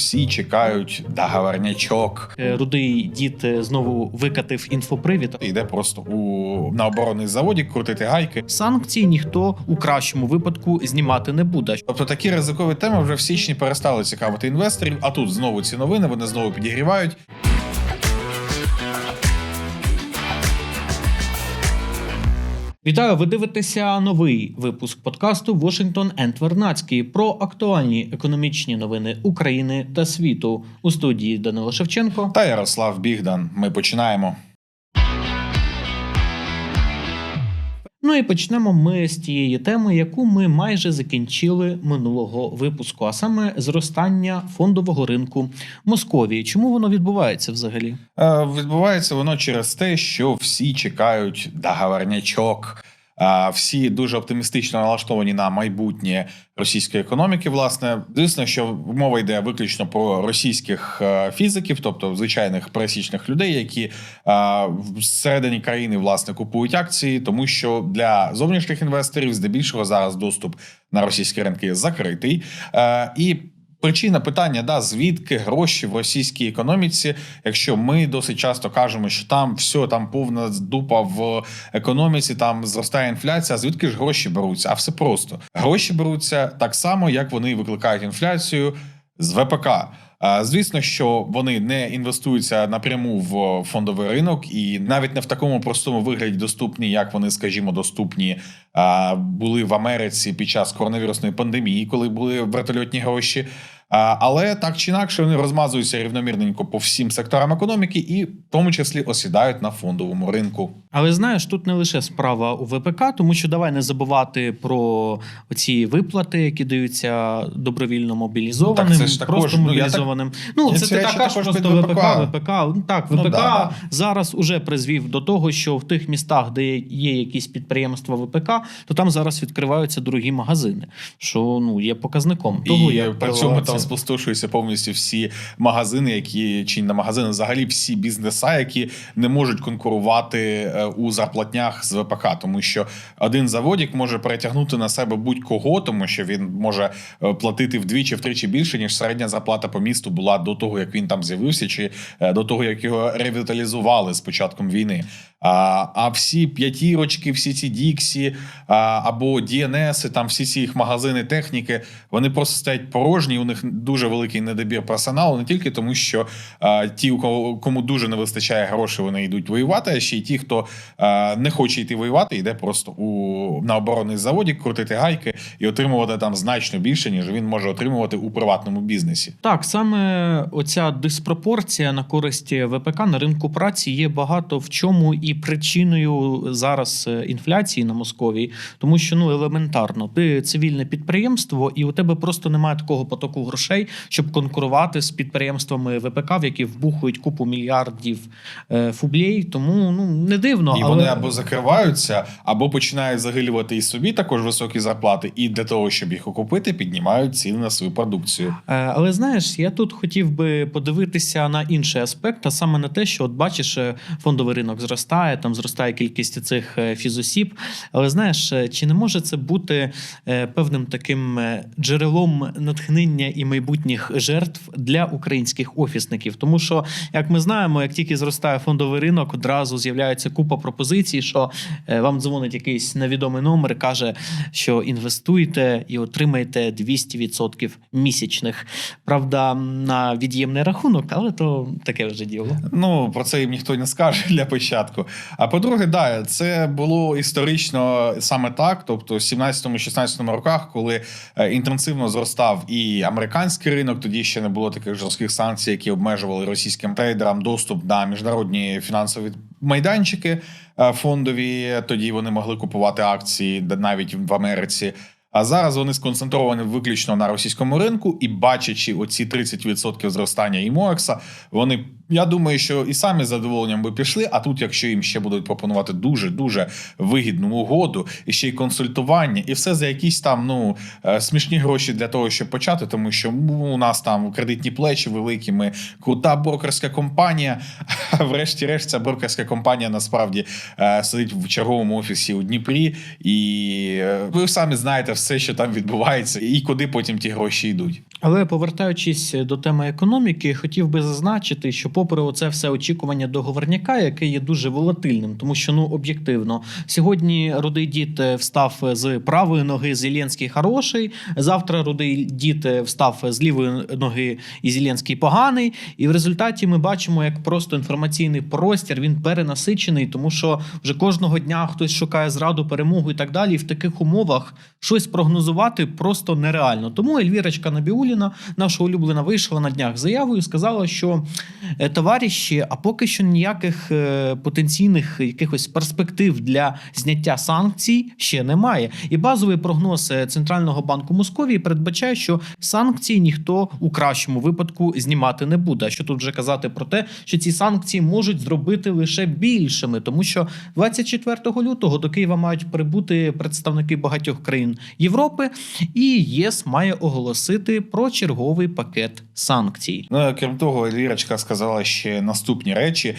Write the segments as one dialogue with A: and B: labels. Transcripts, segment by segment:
A: всі чекають договорнячок.
B: Е, Рудий дід е, знову викатив інфопривід.
A: Йде просто у на оборонний заводі крутити гайки.
B: Санкції ніхто у кращому випадку знімати не буде.
A: Тобто такі ризикові теми вже в січні перестали цікавити інвесторів. А тут знову ці новини вони знову підігрівають.
B: Вітаю, ви дивитеся новий випуск подкасту and Вернацький про актуальні економічні новини України та світу у студії Данило Шевченко.
A: Та Ярослав Бігдан. Ми починаємо.
B: Ну і почнемо ми з тієї теми, яку ми майже закінчили минулого випуску, а саме зростання фондового ринку Московії. Чому воно відбувається взагалі?
A: Е, Відбувається воно через те, що всі чекають договорнячок. Всі дуже оптимістично налаштовані на майбутнє російської економіки. Власне, звісно, що мова йде виключно про російських е, фізиків, тобто звичайних пересічних людей, які е, всередині країни власне купують акції, тому що для зовнішніх інвесторів здебільшого зараз доступ на російські ринки закритий. Е, І Причина питання, да, звідки гроші в російській економіці, якщо ми досить часто кажемо, що там все, там повна дупа в економіці, там зростає інфляція. Звідки ж гроші беруться? А все просто гроші беруться так само, як вони викликають інфляцію з ВПК. Звісно, що вони не інвестуються напряму в фондовий ринок, і навіть не в такому простому вигляді доступні, як вони, скажімо, доступні були в Америці під час коронавірусної пандемії, коли були вертольотні гроші. Але так чи інакше вони розмазуються рівномірненько по всім секторам економіки, і в тому числі осідають на фондовому ринку.
B: Але знаєш, тут не лише справа у ВПК, тому що давай не забувати про ці виплати, які даються добровільно мобілізованим,
A: Ну, так це ж також,
B: просто
A: ну, так-
B: мобілізованим. Ну, це
A: ці
B: ти така ж
A: також
B: просто ВПК.
A: ВПК.
B: ВПК. Ну, Так,
A: Ну,
B: ВПК
A: да, да.
B: зараз уже призвів до того, що в тих містах, де є якісь підприємства ВПК, то там зараз відкриваються дорогі магазини, що ну є показником того,
A: і
B: як
A: при цьому там спустошуються повністю всі магазини, які чи не магазини, взагалі всі бізнеса, які не можуть конкурувати е, у зарплатнях з ВПК, тому що один заводік може перетягнути на себе будь-кого, тому що він може е, платити вдвічі втричі більше ніж середня зарплата по місту була до того, як він там з'явився, чи е, до того, як його ревіталізували з початком війни. А, а всі п'ятірочки, всі ці Діксі а, або DNS, там всі ці їх магазини техніки, вони просто стоять порожні. У них дуже великий недобір персоналу, не тільки тому, що а, ті, кому дуже не вистачає грошей, вони йдуть воювати. А ще й ті, хто а, не хоче йти воювати, йде просто у на оборонний заводі крутити гайки і отримувати там значно більше, ніж він може отримувати у приватному бізнесі.
B: Так, саме оця диспропорція на користь ВПК на ринку праці є багато в чому і причиною зараз е, інфляції на Московії, тому що ну елементарно, ти цивільне підприємство, і у тебе просто немає такого потоку грошей, щоб конкурувати з підприємствами ВПК, в які вбухують купу мільярдів е, фублей. Тому ну не дивно,
A: І
B: але...
A: вони або закриваються, або починають загилювати і собі також високі зарплати, і для того, щоб їх окупити, піднімають ціни на свою продукцію.
B: Е, Але знаєш, я тут хотів би подивитися на інший аспект, а саме на те, що от бачиш, е, фондовий ринок зростає, там зростає кількість цих фізосіб. Але знаєш, чи не може це бути певним таким джерелом натхнення і майбутніх жертв для українських офісників? Тому що, як ми знаємо, як тільки зростає фондовий ринок, одразу з'являється купа пропозицій, що е, вам дзвонить якийсь невідомий номер, каже, що інвестуйте і отримаєте 200% місячних. Правда, на від'ємний рахунок, але то таке вже діло.
A: Ну про це їм ніхто не скаже для початку. А по-друге, да, це було історично саме так. Тобто, в 17-16 роках, коли е, інтенсивно зростав і американський ринок, тоді ще не було таких жорстких санкцій, які обмежували російським трейдерам доступ на міжнародні фінансові майданчики е, фондові. Тоді вони могли купувати акції навіть в Америці. А зараз вони сконцентровані виключно на російському ринку, і бачачи оці 30% зростання і Моекса, вони я думаю, що і самі з задоволенням би пішли. А тут, якщо їм ще будуть пропонувати дуже дуже вигідну угоду, і ще й консультування, і все за якісь там ну е, смішні гроші для того, щоб почати, тому що ну, у нас там кредитні плечі великі. Ми крута брокерська компанія. Врешті-решт, ця брокерська компанія насправді е, сидить в черговому офісі у Дніпрі, і е, ви самі знаєте все, що там відбувається, і куди потім ті гроші йдуть.
B: Але повертаючись до теми економіки, хотів би зазначити, що, попри оце все очікування договорняка, яке є дуже волатильним, тому що ну об'єктивно, сьогодні рудий дід е, встав з правої ноги Зеленський хороший. Завтра рудий дід е, встав з лівої ноги і Зеленський поганий. І в результаті ми бачимо, як просто інформаційний простір він перенасичений, тому що вже кожного дня хтось шукає зраду, перемогу і так далі. І в таких умовах щось прогнозувати просто нереально. Тому Ельвірочка Набіуліна, наша улюблена, вийшла на днях з заявою сказала, що е, товариші, а поки що ніяких е, потенційних якихось перспектив для зняття санкцій ще немає. І базовий прогноз е, Центрального банку Московії передбачає, що санкції ніхто у кращому випадку знімати не буде. А що тут вже казати про те, що ці санкції можуть зробити лише більшими, тому що 24 лютого до Києва мають прибути представники багатьох країн Європи, і єС має оголосити про черговий пакет санкцій.
A: Ну, крім того, Лірочка сказала ще наступні речі.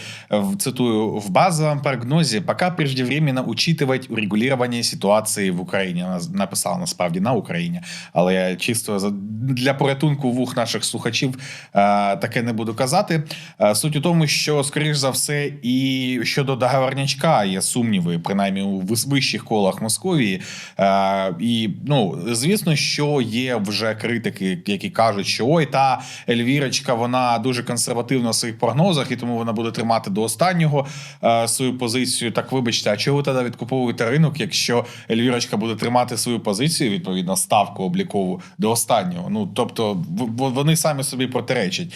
A: Цитую: в базовом прогнозі пока преждевременно учитывать урегулирование ситуації в Україні. Написала насправді на Україні, але я чисто для порятунку вух наших слухачів е, таке не буду казати. Е, Суть у тому, що скоріш за все, і щодо договорнячка є сумніви, принаймні у вищих колах Московії. Е, І ну звісно, що є вже критики, які кажуть, що ой, та Ельвірочка, вона дуже консервативна в своїх прогнозах, і тому вона буде тримати до останнього е, свою позицію. Так вибачте, а чого ви тоді відкуповуєте ринок, якщо Ельвірочка буде тримати свою позицію, відповідно, ставку облікову до останнього? Ну тобто, в- вони самі собі протиречать.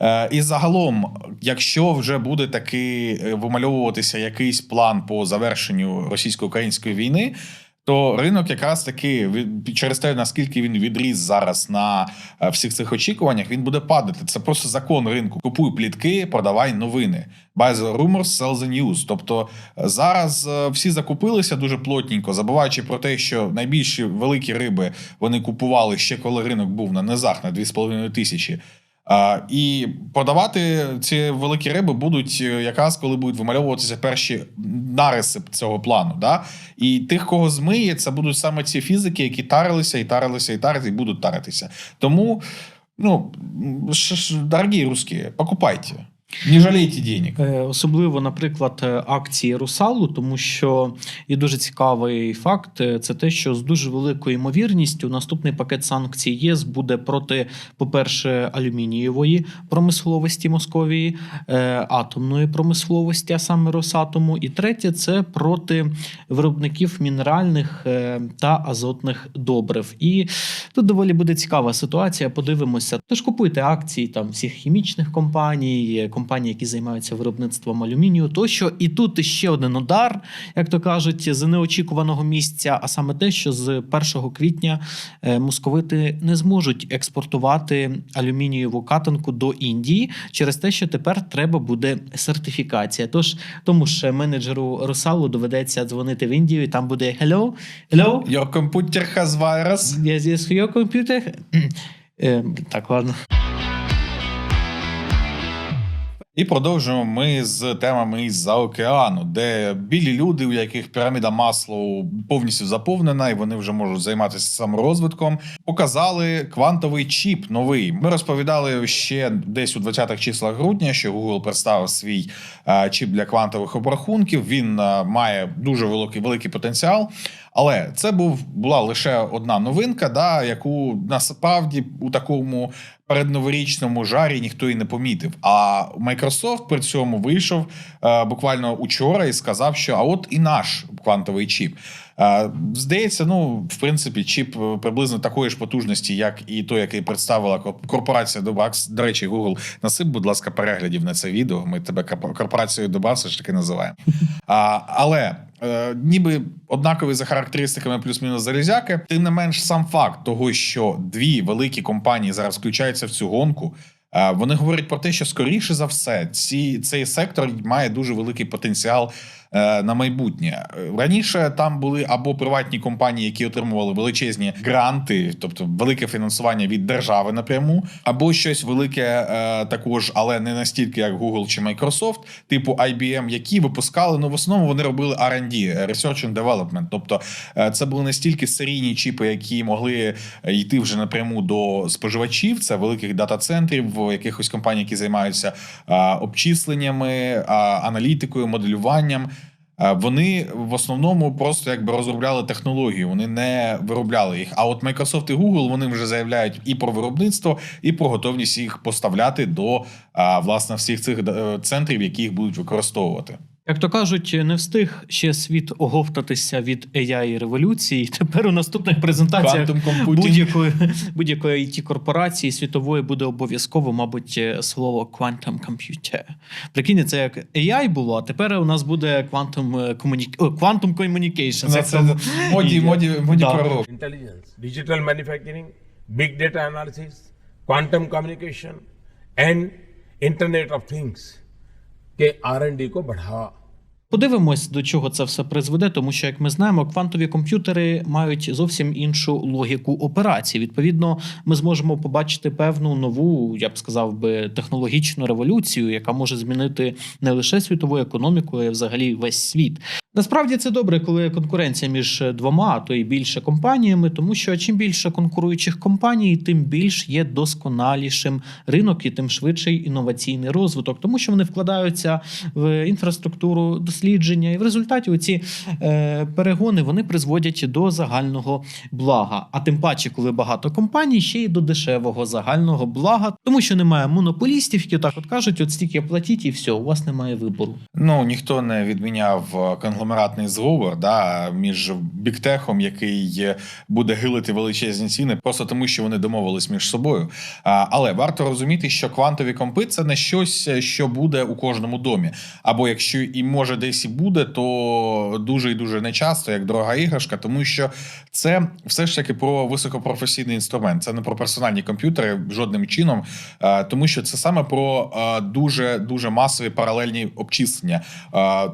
A: Е, І загалом, якщо вже буде таки е, вимальовуватися якийсь план по завершенню російсько-української війни. То ринок якраз таки через те, наскільки він відріс зараз на е, всіх цих очікуваннях, він буде падати. Це просто закон ринку. Купуй плітки, продавай новини. Buy the rumors, sell the news. Тобто е, зараз е, всі закупилися дуже плотненько, забуваючи про те, що найбільші великі риби вони купували ще коли ринок був на низах на 2,5 тисячі. І продавати ці великі риби будуть е, якраз коли будуть вимальовуватися перші нариси цього плану. Да? І тих, кого змиє, це будуть саме ці фізики, які тарилися і тарилися, і тарилися, і будуть таритися. Тому, ну, дорогі русські, покупайте. Не жалійте денег.
B: Е, Особливо, наприклад, е, акції Русалу, тому що є дуже цікавий факт: е, це те, що з дуже великою ймовірністю наступний пакет санкцій ЄС буде проти, по-перше, алюмінієвої промисловості Московії, атомної промисловості, а саме Росатому. І третє це проти виробників мінеральних та азотних добрив. І тут доволі буде цікава ситуація. Подивимося. Тож купуйте акції там всіх хімічних компаній, компаній, які займаються виробництвом алюмінію, тощо. І тут ще один удар, як то кажуть, з неочікуваного місця, а саме те, що з 1 квітня е, московити не зможуть експортувати алюмінієву катанку до Індії через те, що тепер треба буде сертифікація. Тож тому ж менеджеру Русалу доведеться дзвонити в Індію, і там буде hello, hello,
A: Your computer has virus.
B: Yes, yes, your computer. Е, Так, ладно.
A: І продовжуємо ми з темами із-за океану, де білі люди, у яких піраміда Маслоу повністю заповнена, і вони вже можуть займатися саморозвитком, показали квантовий чіп новий. Ми розповідали ще десь у 20-х числах грудня, що Google представив свій е, чіп для квантових обрахунків. Він е, має дуже великий великий потенціал. Але це був була лише одна новинка, да, яку насправді у такому передноворічному жарі ніхто і не помітив. А Microsoft при цьому вийшов е, буквально учора і сказав, що а от і наш квантовий чіп. Здається, ну в принципі, чіп е, приблизно такої ж потужності, як і той, який представила корп- корпорація Добакс. До речі, Google, насип, будь ласка, переглядів на це відео. Ми тебе корп- корпорацією Добакс все ж таки називаємо. А, але е, ніби однакові за характеристиками плюс-мінус залізяки. Тим не менш, сам факт того, що дві великі компанії зараз включаються в цю гонку. е, Вони говорять про те, що скоріше за все, ці, цей сектор має дуже великий потенціал на майбутнє. Е, Раніше там були або приватні компанії, які отримували величезні гранти, тобто велике фінансування від держави напряму, або щось велике е, також, але не настільки як Google чи Microsoft, типу IBM, які випускали. Ну в основному вони робили R&D, Research and Development. Тобто е, це були настільки серійні чіпи, які могли е, йти вже напряму до споживачів. Це великих дата-центрів, якихось компаній, які займаються е, обчисленнями, аналітикою, моделюванням. Е, Вони в основному просто якби розробляли технологію, вони не виробляли їх. А от Microsoft і Google вони вже заявляють і про виробництво, і про готовність їх поставляти до а, власне всіх цих е, центрів, які їх будуть використовувати.
B: Як то кажуть, не встиг ще світ оговтатися від AI революції. Тепер у наступних презентаціях будь-якої будь-якої it корпорації світової буде обов'язково, мабуть, слово quantum computer. Прикиньте, це як AI було, а тепер у нас буде quantum, communic... о, quantum communication.
A: Це, це моді, моді, моді
B: Да.
A: пророк.
C: intelligence, digital manufacturing, big data analysis, quantum communication and Internet of Things के R&D को बढ़ावा
B: Подивимось, до чого це все призведе, тому що, як ми знаємо, квантові комп'ютери мають зовсім іншу логіку операцій. Відповідно, ми зможемо побачити певну нову, я б сказав би, технологічну революцію, яка може змінити не лише світову економіку, а й взагалі весь світ. Насправді це добре, коли конкуренція між двома, а то й більше компаніями, тому що чим більше конкуруючих компаній, тим більш є досконалішим ринок і тим швидший інноваційний розвиток, тому що вони вкладаються в інфраструктуру дослідження, і в результаті оці е, перегони вони призводять до загального блага. А тим паче, коли багато компаній, ще й до дешевого загального блага, тому що немає монополістів, які так от кажуть: от стільки платіть, і все, у вас немає вибору.
A: Ну ніхто не відміняв е, конгломератний зговор да, між біктехом, який буде гилити величезні ціни, просто тому, що вони домовились між собою. Але варто розуміти, що квантові компи це не щось, що буде у кожному домі. Або якщо і може десь і буде, то дуже і дуже нечасто, як дорога іграшка, тому що це все ж таки про високопрофесійний інструмент. Це не про персональні комп'ютери жодним чином, тому що це саме про дуже дуже масові паралельні обчислення.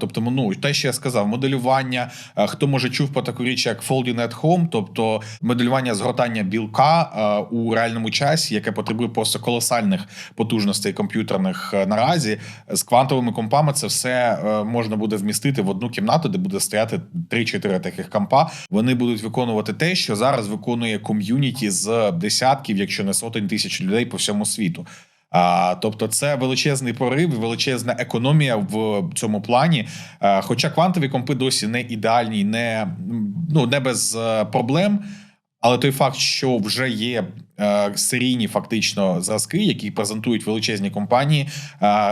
A: Тобто, ну те, що я сказав, моделювання. Е, Хто може чув про таку річ, як folding at home, тобто моделювання згортання білка е, у реальному часі, яке потребує просто колосальних потужностей комп'ютерних е, наразі. З квантовими компами це все можна буде вмістити в одну кімнату, де буде стояти 3-4 таких компа. Вони будуть виконувати те, що зараз виконує ком'юніті з десятків, якщо не сотень тисяч людей по всьому світу. А, тобто, це величезний прорив, величезна економія в цьому плані. А, хоча квантові компи досі не ідеальні, не, ну, не без е, проблем. Але той факт, що вже є е, серійні фактично зразки, які презентують величезні компанії, е,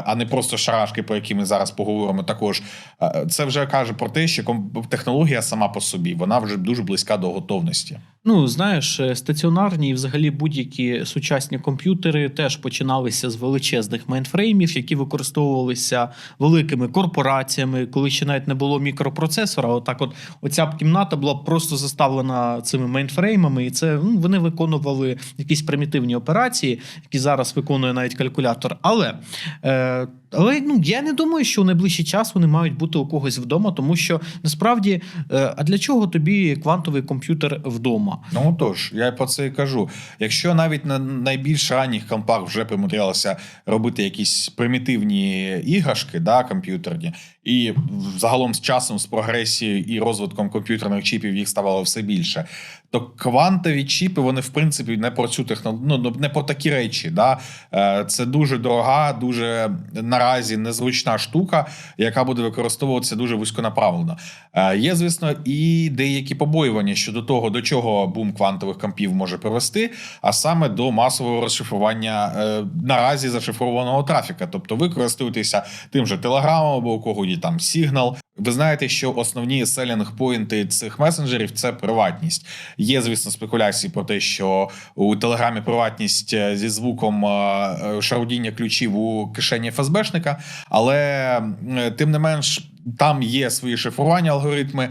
A: а не просто шарашки, про які ми зараз поговоримо. Також е, це вже каже про те, що технологія сама по собі вона вже дуже близька до готовності.
B: Ну, знаєш, е, стаціонарні і взагалі будь-які сучасні комп'ютери теж починалися з величезних мейнфреймів, які використовувалися великими корпораціями, коли ще навіть не було мікропроцесора. Отак, от оця б кімната була просто заставлена цими мейнфреймами, і це ну, вони виконували якісь примітивні операції, які зараз виконує навіть калькулятор. Але, е, але ну, я не думаю, що у найближчий час вони мають бути у когось вдома, тому що насправді, е, а для чого тобі квантовий комп'ютер вдома?
A: Ну тож, я про це і кажу. Якщо навіть на найбільш ранніх компах вже примудрялися робити якісь примітивні іграшки, да, комп'ютерні, і загалом з часом, з прогресією і розвитком комп'ютерних чіпів їх ставало все більше. То квантові чіпи, вони в принципі не про цю технологію, ну не про такі речі. Да? Е, Це дуже дорога, дуже наразі незручна штука, яка буде використовуватися дуже вузьконаправлено. Е, Є, звісно, і деякі побоювання щодо того, до чого бум квантових компів може привести, а саме до масового розшифрування е, наразі зашифрованого трафіка. Тобто ви користуєтеся тим же Телеграмом або кого є там Signal. Ви знаєте, що основні селінг-поінти цих месенджерів це приватність. Є, звісно, спекуляції про те, що у Телеграмі приватність е, зі звуком е, е, шарудіння ключів у кишені ФСБшника, але тим не менш там є свої шифрування алгоритми.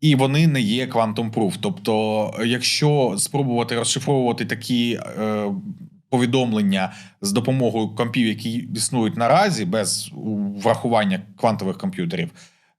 A: І вони не є quantum proof. Тобто, якщо спробувати розшифровувати такі е, повідомлення з допомогою компів, які існують наразі, без врахування квантових комп'ютерів,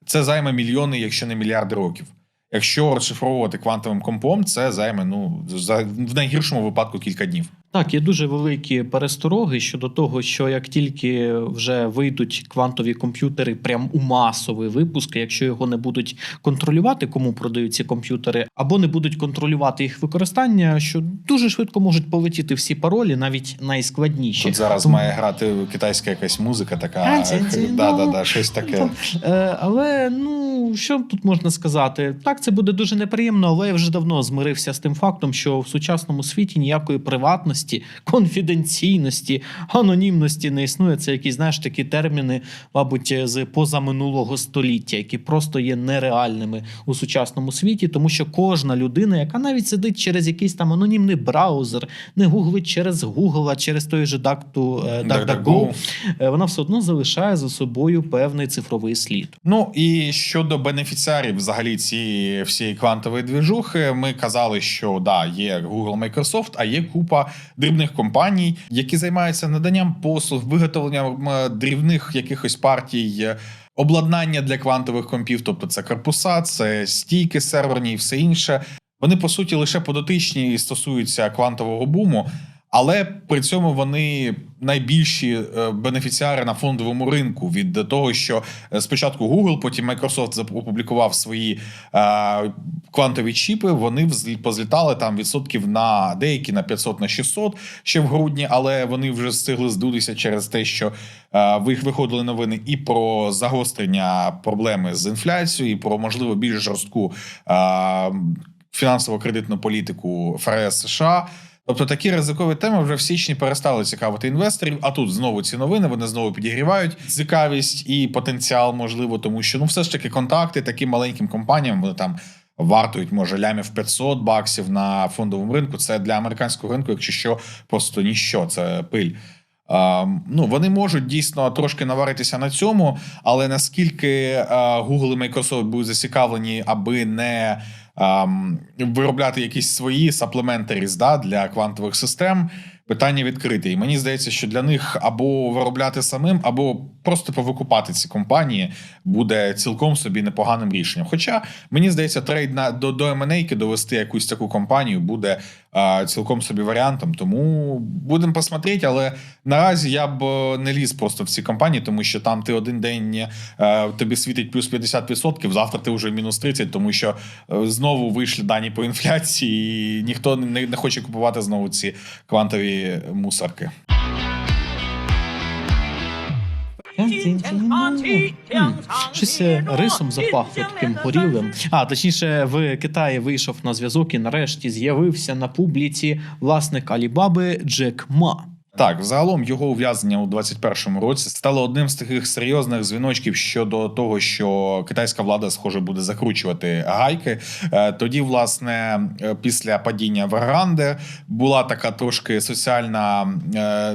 A: це займе мільйони, якщо не мільярди років. Якщо розшифровувати квантовим компом, це займе ну за в найгіршому випадку кілька днів.
B: Так, є дуже великі перестороги щодо того, що як тільки вже вийдуть квантові комп'ютери прям у масовий випуск, якщо його не будуть контролювати, кому продають ці комп'ютери, або не будуть контролювати їх використання, що дуже швидко можуть полетіти всі паролі, навіть найскладніші.
A: Тут зараз
B: Тому-
A: має грати китайська якась музика, така
B: ну,
A: да, да, щось таке.
B: Е, але ну що тут можна сказати? Так, це буде дуже неприємно, але я вже давно змирився з тим фактом, що в сучасному світі ніякої приватності, конфіденційності, анонімності не існує. Це якісь знаєш такі терміни, мабуть, з позаминулого століття, які просто є нереальними у сучасному світі, тому що кожна людина, яка навіть сидить через якийсь там анонімний браузер, не гуглить через Google, а через той же дакту е, DuckDuckGo,
A: DuckDuckGo.
B: е, вона все одно залишає за собою певний цифровий слід.
A: Ну і щодо бенефіціарів, взагалі цієї всієї квантової двіжухи, ми казали, що да, є Google, Microsoft, а є купа дрібних компаній, які займаються наданням послуг, виготовленням дрібних якихось партій. е, Обладнання для квантових компів, тобто це корпуса, це стійки серверні і все інше. Вони по суті лише подотичні і стосуються квантового буму, але при цьому вони найбільші е, бенефіціари на фондовому ринку від того, що е, спочатку Google, потім Microsoft опублікував свої е, квантові чіпи. Вони позлітали там відсотків на деякі на 500 на 600 ще в грудні, але вони вже встигли здутися через те, що е, ви- виходили новини і про загострення проблеми з інфляцією, і про можливо більш жорстку е, фінансово-кредитну політику ФРС США. Тобто такі ризикові теми вже в січні перестали цікавити інвесторів. А тут знову ці новини вони знову підігрівають цікавість і потенціал, можливо, тому що ну все ж таки контакти таким маленьким компаніям вони там вартують може лямів 500 баксів на фондовому ринку. Це для американського ринку, якщо що, просто ніщо, це пиль. А, ну, вони можуть дійсно трошки наваритися на цьому, але наскільки а, Google і Microsoft будуть зацікавлені, аби не виробляти якісь свої саплементаріс да, для квантових систем, питання відкрите. І мені здається, що для них або виробляти самим, або просто повикупати ці компанії буде цілком собі непоганим рішенням. Хоча мені здається, трейд на до, до M&A довести якусь таку компанію буде цілком собі варіантом. Тому будемо посмотрети, але наразі я б е, не ліз просто в ці компанії, тому що там ти один день е, тобі світить плюс 50%, завтра ти вже мінус 30%, тому що е, знову вийшли дані по інфляції, і ніхто не, не хоче купувати знову ці квантові мусорки.
B: Щось е, рисом запахло таким горілим. А точніше, в Китаї вийшов на зв'язок і нарешті з'явився на публіці власник Алібаби Джек Ма.
A: Так, загалом його ув'язнення у 21-му році стало одним з таких серйозних дзвіночків щодо того, що китайська влада, схоже, буде закручувати гайки. Е, Тоді, власне, е, після падіння Верганди була така трошки соціальна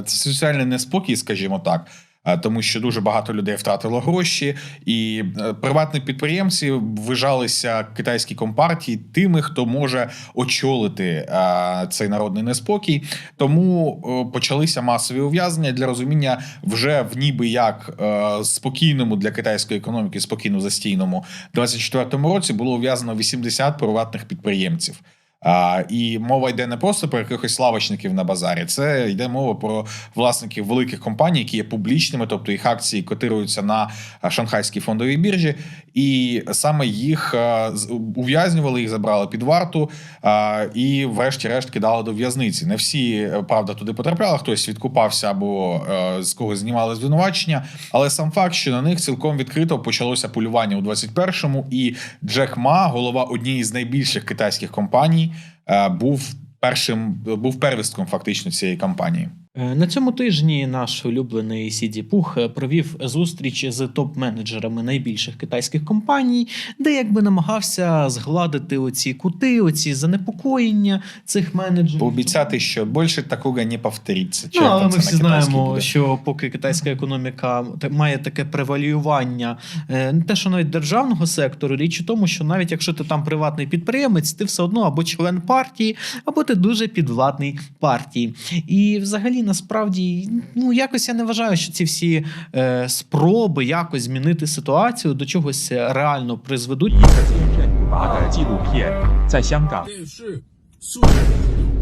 A: соціальний неспокій, скажімо так. Е, Тому що дуже багато людей втратило гроші, і е, приватні підприємці вважалися китайській компартії тими, хто може очолити е, цей народний неспокій. Тому почалися масові ув'язнення для розуміння вже в ніби як спокійному для китайської економіки, спокійно застійному 24-му році було ув'язано 80 приватних підприємців. А, і мова йде не просто про якихось лавочників на базарі, це йде мова про власників великих компаній, які є публічними, тобто їх акції котируються на шанхайській фондовій біржі, і саме їх ув'язнювали, їх забрали під варту а, і, врешті-решт, кидали до в'язниці. Не всі е, правда туди потрапляли, хтось відкупався або е, з когось знімали звинувачення. Але сам факт, що на них цілком відкрито почалося полювання у 21-му, і Джек Ма, голова однієї з найбільших китайських компаній, був першим, був первістком фактично цієї кампанії.
B: Е, На цьому тижні наш улюблений Сіді Пух е, провів зустріч з топ-менеджерами найбільших китайських компаній, де якби намагався згладити оці кути, оці занепокоєння цих менеджерів.
A: Пообіцяти, що більше такого не повториться.
B: Ну, але ми всі знаємо,
A: буде.
B: що поки китайська економіка має таке превалювання, е, не те, що навіть державного сектору, річ у тому, що навіть якщо ти там приватний підприємець, ти все одно або член партії, або ти дуже підвладний партії. І взагалі взагалі насправді ну якось я не вважаю, що ці всі е, спроби якось змінити ситуацію до чогось реально призведуть.
D: 一个纪录片古巴的纪录片在香港
E: 电视素人比冰淇淋。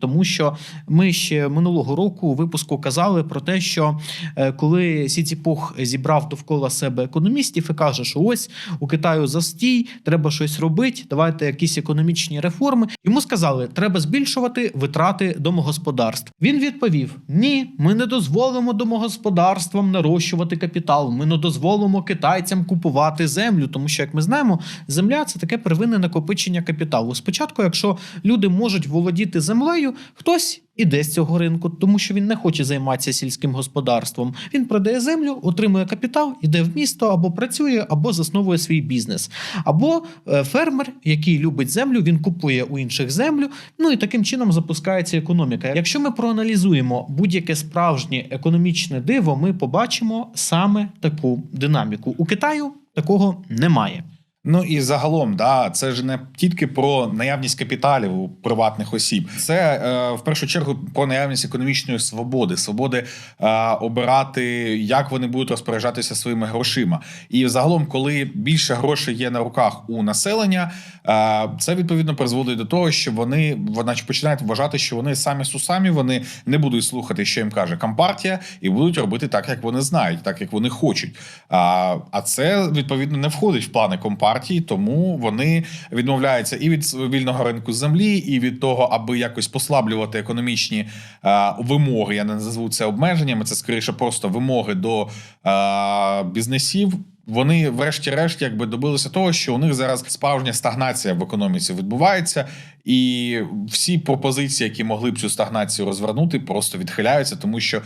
B: Тому що ми ще минулого року у випуску казали про те, що е, коли Сі Ціпух зібрав довкола себе економістів і каже, що ось у Китаю застій, треба щось робити, давайте якісь економічні реформи. Йому сказали, треба збільшувати витрати домогосподарств. Він відповів: Ні, ми не дозволимо домогосподарствам нарощувати капітал. Ми не дозволимо китайцям купувати землю, тому що, як ми знаємо, земля це таке первинне накопичення капіталу. Спочатку, якщо люди можуть володіти землею, хтось іде з цього ринку, тому що він не хоче займатися сільським господарством. Він продає землю, отримує капітал, іде в місто або працює, або засновує свій бізнес. Або е, фермер, який любить землю, він купує у інших землю. Ну і таким чином запускається економіка. Якщо ми проаналізуємо будь-яке справжнє економічне диво, ми побачимо саме таку динаміку. У Китаю такого немає.
A: Ну і загалом, да, це ж не тільки про наявність капіталів у приватних осіб, це е, в першу чергу про наявність економічної свободи, свободи е, обирати, як вони будуть розпоряджатися своїми грошима. І загалом, коли більше грошей є на руках у населення, е, це відповідно призводить до того, що вони вона починають вважати, що вони самі сусамі, вони не будуть слухати, що їм каже компартія, і будуть робити так, як вони знають, так як вони хочуть. А, а це відповідно не входить в плани компартії, тому вони відмовляються і від вільного ринку землі, і від того, аби якось послаблювати економічні е, вимоги. Я не назву це обмеженнями. Це скоріше просто вимоги до е, бізнесів. Вони, врешті-решт, якби добилися того, що у них зараз справжня стагнація в економіці відбувається, і всі пропозиції, які могли б цю стагнацію розвернути, просто відхиляються, тому що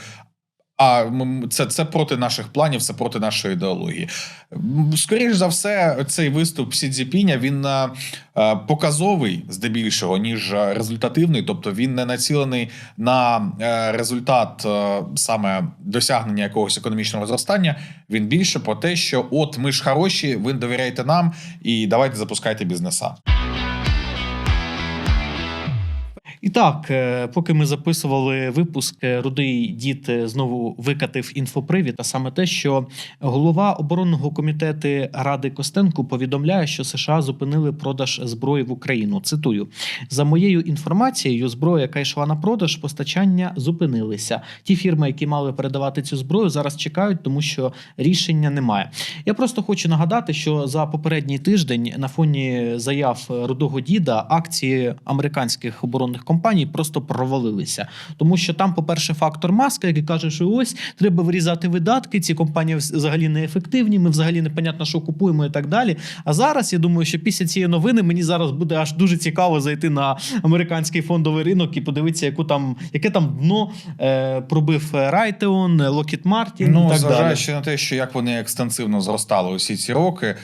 A: а це, це проти наших планів, це проти нашої ідеології. М, Скоріш за все, цей виступ Сі Цзіпіня, він е, е, показовий здебільшого, ніж е, результативний. Тобто він не націлений на результат саме досягнення якогось економічного зростання. Він більше про те, що от ми ж хороші, ви довіряєте нам, і давайте запускайте бізнеса.
B: І так, е, поки ми записували випуск, е, рудий дід е, знову викатив інфопривід, а саме те, що голова оборонного комітету Ради Костенко повідомляє, що США зупинили продаж зброї в Україну. Цитую: за моєю інформацією, зброя, яка йшла на продаж, постачання зупинилися. Ті фірми, які мали передавати цю зброю, зараз чекають, тому що рішення немає. Я просто хочу нагадати, що за попередній тиждень на фоні заяв рудого діда акції американських оборонних компаній просто провалилися. Тому що там, по-перше, фактор маска, який каже, що ось треба вирізати видатки. Ці компанії взагалі неефективні. Ми взагалі непонятно, що купуємо і так далі. А зараз я думаю, що після цієї новини мені зараз буде аж дуже цікаво зайти на американський фондовий ринок і подивитися, яку там яке там дно е, пробив Райтеон, Локіт Мартін.
A: Ну,
B: і так далі.
A: зважаючи на те, що як вони екстенсивно зростали усі ці роки.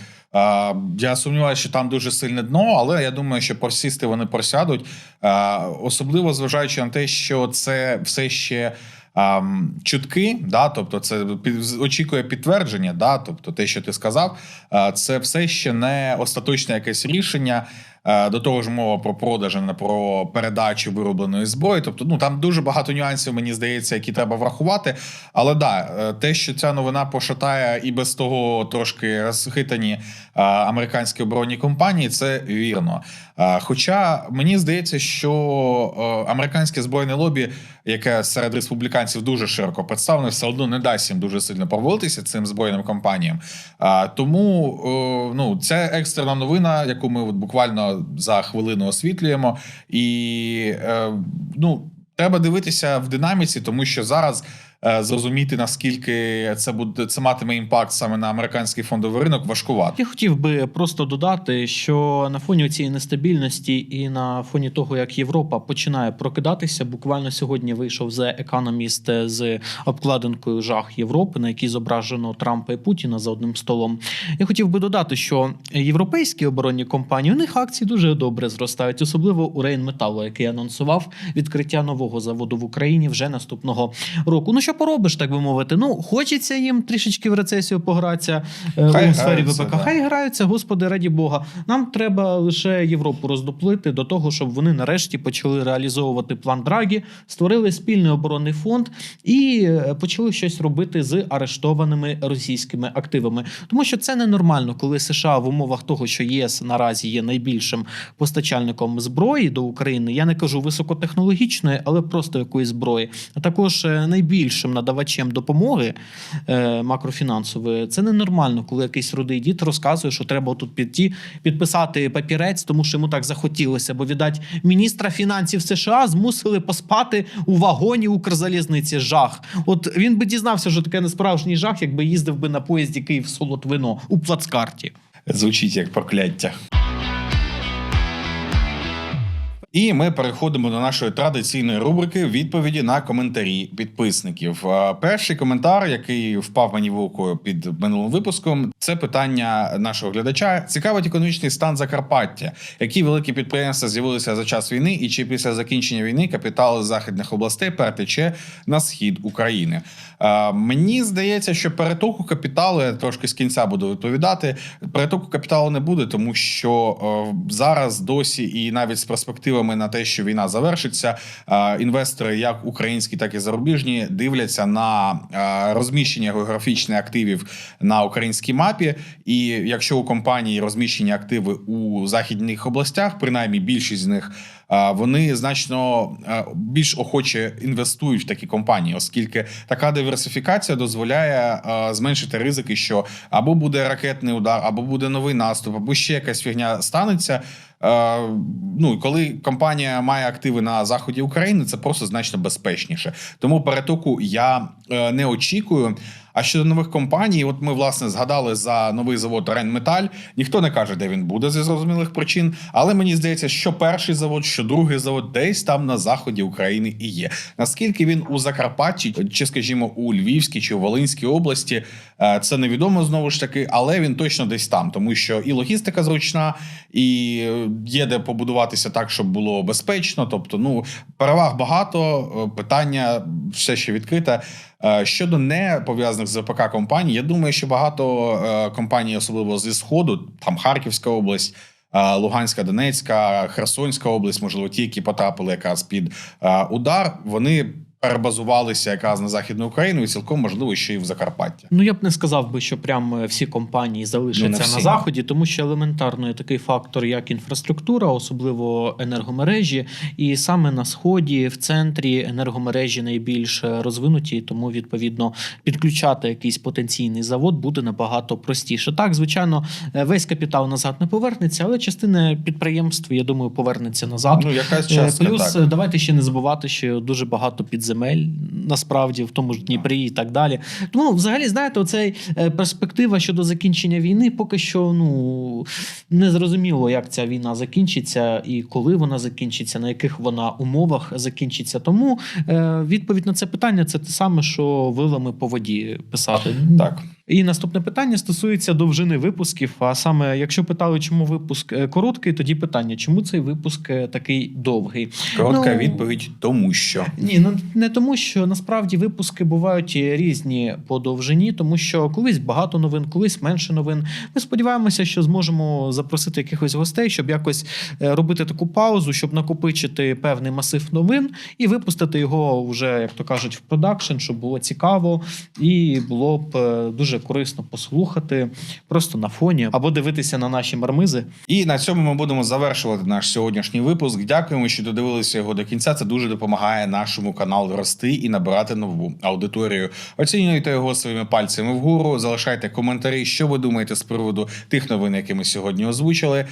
A: Я сумніваюся, що там дуже сильне дно, але я думаю, що просісти вони просядуть. Особливо зважаючи на те, що це все ще чутки, да, тобто це очікує підтвердження, да, тобто те, що ти сказав, це все ще не остаточне якесь рішення. До того ж, мова про продаж, не про передачу виробленої зброї. Тобто, ну там дуже багато нюансів, мені здається, які треба врахувати. Але да, е, те, що ця новина пошатає і без того трошки розхитані американські оборонні компанії, це вірно. Хоча мені здається, що е, американське збройне лобі, яке серед республіканців дуже широко представлене, все одно не дасть їм дуже сильно провалитися цим збройним компаніям. Тому е, ну, це екстрена новина, яку ми от буквально за хвилину освітлюємо. І е, ну, треба дивитися в динаміці, тому що зараз. Е, Зрозуміти наскільки це буде це матиме імпакт саме на американський фондовий ринок, важкувато.
B: Я хотів би просто додати, що на фоні цієї нестабільності і на фоні того, як Європа починає прокидатися, буквально сьогодні вийшов The Economist з обкладинкою жах Європи, на якій зображено Трампа і Путіна за одним столом. Я хотів би додати, що європейські оборонні компанії у них акції дуже добре зростають, особливо у Рейнметалу, який анонсував відкриття нового заводу в Україні вже наступного року. Ну що поробиш, так би мовити. Ну, хочеться їм трішечки в рецесію погратися е,
A: Хай
B: у сфері ВПК.
A: да.
B: Хай граються, господи, раді Бога. Нам треба лише Європу роздоплити до того, щоб вони нарешті почали реалізовувати план Драгі, створили спільний оборонний фонд і е, почали щось робити з арештованими російськими активами. Тому що це ненормально, коли США в умовах того, що ЄС наразі є найбільшим постачальником зброї до України. Я не кажу високотехнологічної, але просто якоїсь зброї, а також е, найбільшим надавачем допомоги е, макрофінансової. Це ненормально, коли якийсь рудий дід розказує, що треба тут піти підписати папірець, тому що йому так захотілося. Бо віддать міністра фінансів США змусили поспати у вагоні Укрзалізниці. Жах. От він би дізнався, що таке не справжній жах, якби їздив би на поїзді Київ Солод вино у плацкарті.
A: Звучить як прокляття. І ми переходимо до нашої традиційної рубрики відповіді на коментарі підписників. Перший коментар, який впав мені в око під минулим випуском, це питання нашого глядача. Цікавить економічний стан Закарпаття. Які великі підприємства з'явилися за час війни, і чи після закінчення війни капітал західних областей перетече на схід України? Мені здається, що перетоку капіталу я трошки з кінця буду відповідати. Перетоку капіталу не буде, тому що зараз досі і навіть з перспективами на те, що війна завершиться, е, інвестори, як українські, так і зарубіжні, дивляться на е, розміщення географічних активів на українській мапі. І якщо у компанії розміщені активи у західних областях, принаймні більшість з них. е, Вони значно більш охоче інвестують в такі компанії, оскільки така диверсифікація дозволяє зменшити ризики, що або буде ракетний удар, або буде новий наступ, або ще якась фігня станеться. Е, Ну коли компанія має активи на заході України, це просто значно безпечніше. Тому перетоку я е, не очікую. А щодо нових компаній, от ми власне згадали за новий завод Ренметаль. Ніхто не каже, де він буде зі зрозумілих причин. Але мені здається, що перший завод, що другий завод, десь там на заході України і є. Наскільки він у Закарпатті, чи скажімо, у Львівській чи у Волинській області, це невідомо знову ж таки, але він точно десь там, тому що і логістика зручна, і е, є де побудуватися так, щоб було безпечно. Тобто, ну переваг багато, е, питання все ще відкрите. Е, Щодо не пов'язаних з ВПК компаній, я думаю, що багато е, компаній, особливо зі сходу, там Харківська область. е, Луганська, Донецька, Херсонська область, можливо, ті, які потрапили якраз під е, удар, вони перебазувалися якраз на західну Україну, і цілком можливо, що і в Закарпаття.
B: Ну я б не сказав би, що прям е, всі компанії
A: Ну,
B: залишаться на заході, тому що елементарно є такий фактор, як інфраструктура, особливо енергомережі, і саме на сході, в центрі енергомережі найбільш розвинуті, тому відповідно підключати якийсь потенційний завод буде набагато простіше. Так, звичайно, е, весь капітал назад не повернеться, але частина підприємств, я думаю, повернеться назад.
A: Ну, якась
B: Е,
A: частка,
B: Плюс
A: так.
B: е, давайте ще не забувати, що дуже багато підземель насправді в тому ж Дніпрі і так далі. Тому, взагалі, знаєте, оцей е, перспектива щодо закінчення війни поки що ну не зрозуміло, як ця війна закінчиться і коли вона закінчиться, на яких вона умовах закінчиться. Тому е, відповідь на це питання це те саме, що вилами по воді писати.
A: Так.
B: І наступне питання стосується довжини випусків. А саме, якщо питали, чому випуск е, короткий, тоді питання, чому цей випуск е, такий довгий?
A: Коротка
B: Ну,
A: відповідь, тому що.
B: Ні, ну не тому, що насправді випуски бувають різні по довжині, тому що колись багато новин, колись менше новин. Ми сподіваємося, що зможемо запросити якихось гостей, щоб якось е, робити таку паузу, щоб накопичити певний масив новин і випустити його вже, як то кажуть, в продакшн, щоб було цікаво і було б е, дуже корисно послухати просто на фоні або дивитися на наші мармизи.
A: І на цьому ми будемо завершувати наш сьогоднішній випуск. Дякуємо, що додивилися його до кінця. Це дуже допомагає нашому каналу рости і набирати нову аудиторію. Оцінюйте його своїми пальцями вгору. Залишайте коментарі, що ви думаєте з приводу тих новин, які ми сьогодні озвучили.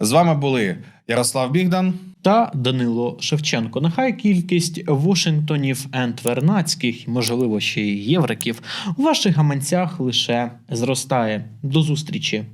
A: З вами були Ярослав Бігдан.
B: та Данило Шевченко. Нехай кількість Вашингтонів ентвернацьких, можливо, ще й євриків, у ваших гаманцях лише зростає. До зустрічі!